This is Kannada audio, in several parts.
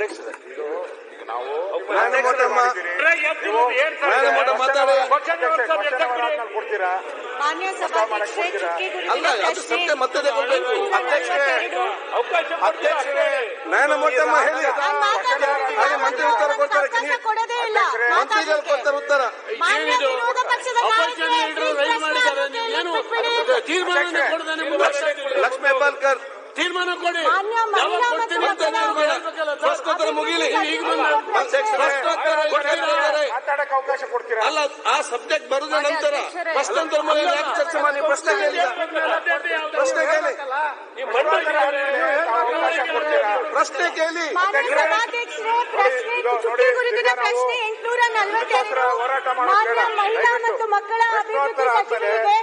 ಅಧ್ಯಕ್ಷರೇ ಇದು? ಈಗ ನಾವು ಕೊಡ್ತೀರಾ? ಮಾನ್ಯ ಸಭಾಧ್ಯಕ್ಷರೇ ಅಲ್ಲ ಅದು ಸತ್ಯ ಕೊಡ್ಬೇಕು. ಹೇಳಿ. ನಾನ್ ಮಂತ್ರಿ ಉತ್ತರ ಕೊಡ್ತಾರೆ. ಮಂತ್ರಿಗಳು ಕೊಡ್ತಾರೆ ಉತ್ತರ. ಲಕ್ಷ್ಮೀ ಹೆಬ್ಬಾಳ್ಕರ್ ತೀರ್ಮಾನ ಕೊಡಿ. ಮುಗಿಲಿ. ಈಗ. ಮಾತಾಡಕ್ಕೆ ಅವಕಾಶ ಕೊಡ್ತೀರಾ? ಅಲ್ಲ ಆ ಸಬ್ಜೆಕ್ಟ್ ಬರುದ ನಂತರ ಪ್ರಶ್ನೋತ್ತರ ಮೇಲೆ ಯಾಕೆ ಚರ್ಚೆ ಮಾಡಿ ಪ್ರಶ್ನೆ ಕೇಳಿ. ಅವಕಾಶ ಕೊಡ್ತೀರಾ? ಪ್ರಶ್ನೆ ಕೇಳಿ. ಪ್ರಶ್ನೆ ನಲವತ್ತೆರಡು ಹೋರಾಟ ಮಹಿಳಾ ಮತ್ತು ಮಕ್ಕಳ ಅಭಿವೃದ್ಧಿ ಸಚಿವರಿಗೆ?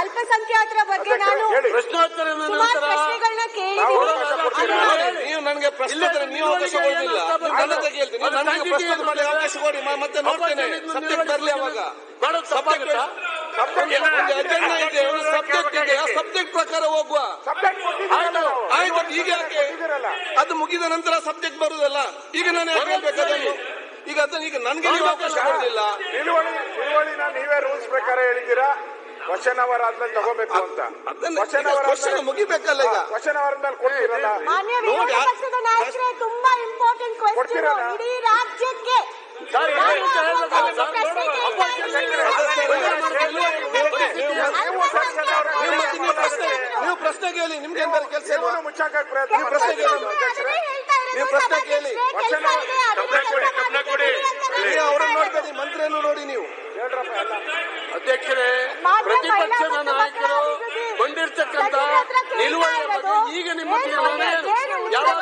ಅಲ್ಪಸಂಖ್ಯಾತರ ಬಗ್ಗೆ ನಾನು ಹೇಳಿ. ಪ್ರಶ್ನೋತ್ತರ ಸುಮಾರು ನಂತರ ಪ್ರಶ್ನೆಗಳನ್ನ ನಾವು ಕೇಳಿದ್ದೀನಿ ಅವಕಾಶ ಕೊಡ್ತೀರಾ? ಅಲ್ವಾ? ಇದ್ರೆ ನೀವು ಅವಕಾಶ ಕೊಡಲಿಲ್ಲ. ನೀವು ನನ್ನ ಹತ್ರ ಕೇಳ್ತೀನಿ ನನಗೆ ಪ್ರಶ್ನೆ ಮಾಡಿ ಅವಕಾಶ ಕೊಡಿ. ಮತ್ತೆ ನೋಡ್ತೇನೆ. ಸಬ್ಜೆಕ್ಟ್ ಬರಲಿ ಅವಾಗ. ಮಾಡೋದು ಒಂದು ಅಜೆಂಡಾ ಇದೆ ಒಂದು ಸಬ್ಜೆಕ್ಟ್ ಇದೆ. ಆ ಸಬ್ಜೆಕ್ಟ್ ಪ್ರಕಾರ ಹೋಗುವ. ಆಯ್ತು. ಈಗ ಯಾಕೆ? ಅದು ಮುಗಿದ ನಂತರ ಸಬ್ಜೆಕ್ಟ್ ಬರುದಲ್ಲ. ಈಗ ನಾನು ಯಾಕೆ ಹೇಳ್ಬೇಕು ಅದನ್ನು? ಈಗ ಅದನ್ನ ಈಗ ನನಗೆ ನೀವು ಅವಕಾಶ ಕೊಡಲಿಲ್ಲ ನೀವೇ ರೂಲ್ಸ್ ಪ್ರಕಾರ ಹೇಳಿದ್ದೀರಾ? ಕ್ವಶನ್ ಅವರ್ ಆದ್ಮೇಲೆ ತಗೋಬೇಕು ಅಂತ. ಅದನ್ನ ಕ್ವಶನ್ ಈಗ ಅವರ್ question ಮುಗಿಬೇಕಲ್ಲ ಈಗ. ಕ್ವಶನ್ ಅವರ್ ಮೇಲೆ ಕೊಡ್ತೀರಲ್ಲ? ಮಾನ್ಯ ನೋಡಿ, ವಿರೋಧ ಪಕ್ಷದ ನಾಯಕರೇ ತುಂಬಾ ಇಂಪಾರ್ಟೆಂಟ್ ಕ್ವೆಶ್ಚನ್ ಕೊಡ್ತೀರಲ್ಲ? ಇಡೀ ರಾಜ್ಯಕ್ಕೆ ನೀವು ಪ್ರಶ್ನೆ ನೀವು ಪ್ರಶ್ನೆ ಕೇಳಿ. ನಿಮ್ಗೆ ಎಂತ ಕೆಲಸ ನೀವು ಪ್ರಯತ್ನ ನೀವು ಪ್ರಶ್ನೆ ಕೇಳಿ. ನೀವು ಪ್ರಶ್ನೆ ಕೇಳಿ. ಕೇಳಿ. ಅವರನ್ನು ಮಂತ್ರಿಯನ್ನು ನೋಡಿ ನೀವು. ಅಧ್ಯಕ್ಷರೇ ಪ್ರತಿಪಕ್ಷದ ನಾಯಕರು ಕೇಳ್ತಾ ನಿಲುವಳಿಯ ಬಗ್ಗೆ ಈಗ ನಿಮ್ಮ ತೀರ್ಮಾನ ಯಾವಾಗ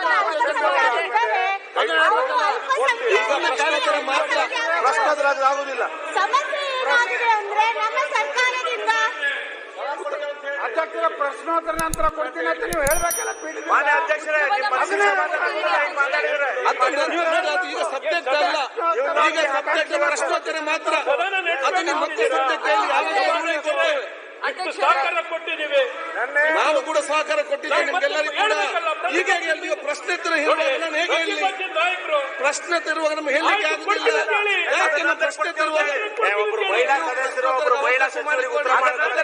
ಮಾತ್ರ ಪ್ರಶ್ನೋತ್ತರ ಆದ್ರೆ ಆಗುದಿಲ್ಲ ಸಮಸ್ಯೆ ಏನಾಗಿದೆ ಅಂದ್ರೆ ನಮ್ಮ ಸರ್ಕಾರದಿಂದ ಅಧ್ಯಕ್ಷರ ಪ್ರಶ್ನೋತ್ತರ ನಂತರ ಕೊಡ್ತೀನಿ ಅಂತ ನೀವು ಹೇಳ್ಬೇಕಲ್ಲ ಮಾನ್ಯ ಅಧ್ಯಕ್ಷರೇ ಮಾತಾಡಿದ್ರೆ. ಅದು ನೀವು ಈಗ ಸಬ್ಜೆಕ್ಟ್ ಅಲ್ಲ. ಈಗ ಸಬ್ಜೆಕ್ಟ್ ಪ್ರಶ್ನೋತ್ತರ ಮಾತ್ರ. ಅದು ನೀವು ಮತ್ತೆ ಕೊಡ್ತೇವೆ ಸಹಕಾರ ಕೊಟ್ಟಿದ್ದೀವಿ. ನಾನು ಕೂಡ ಸಹಕಾರ ಕೊಟ್ಟಿದ್ದೇನೆ ನಿಮ್ಗೆಲ್ಲರಿಗೂ ಕೂಡ. ಈಗ ಹೇಗೆ ನೀವು ಪ್ರಶ್ನೆ ನಾನು ಹೇಗೆ ಹೇಳಿ? ನಾಯಕರು ಪ್ರಶ್ನೆ ತರುವಾಗ ನಮ್ಗೆ ಹೇಳಲಿಕ್ಕೆ ಆಗುದಿಲ್ಲ. ಯಾಕೆ ನಾವು ಪ್ರಶ್ನೆ ತರುವಾಗ? ಮಹಿಳಾ ಸದಸ್ಯರು ಮಹಿಳಾ ಸಚಿವರಿಗೆ ಉತ್ತರ